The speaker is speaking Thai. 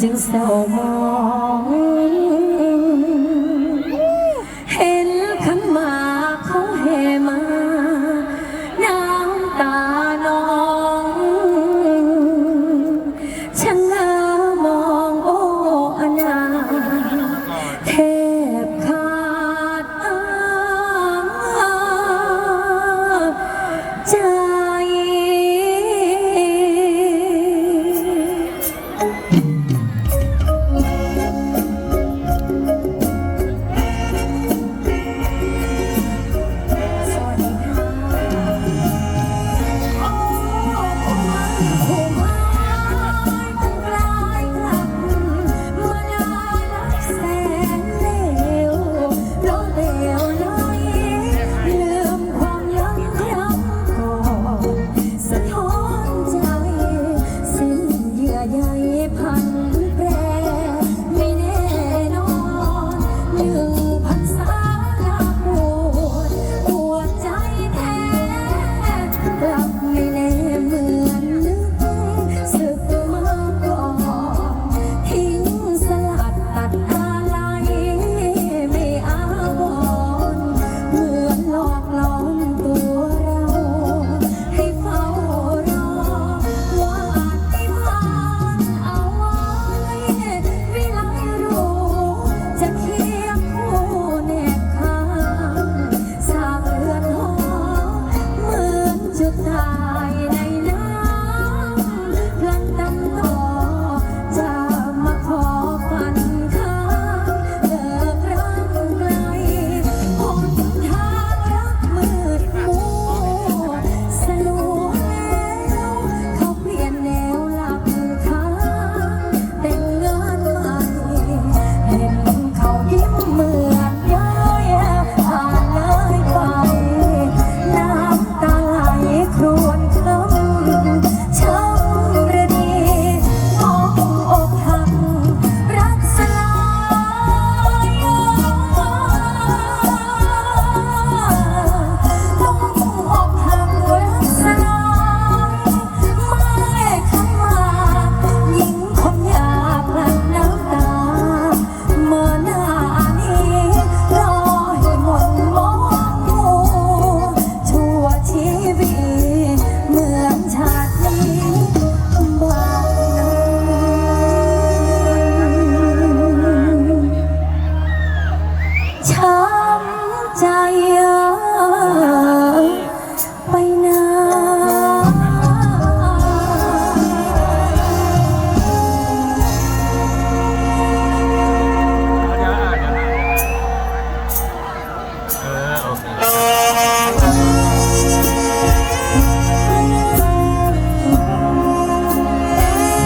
จึงเศร้ามองเห็นขันมาเขาเฮมา น้ำตานองช่างงามองโอ้อนาเทพขาดอาใจ Ah. Ờ.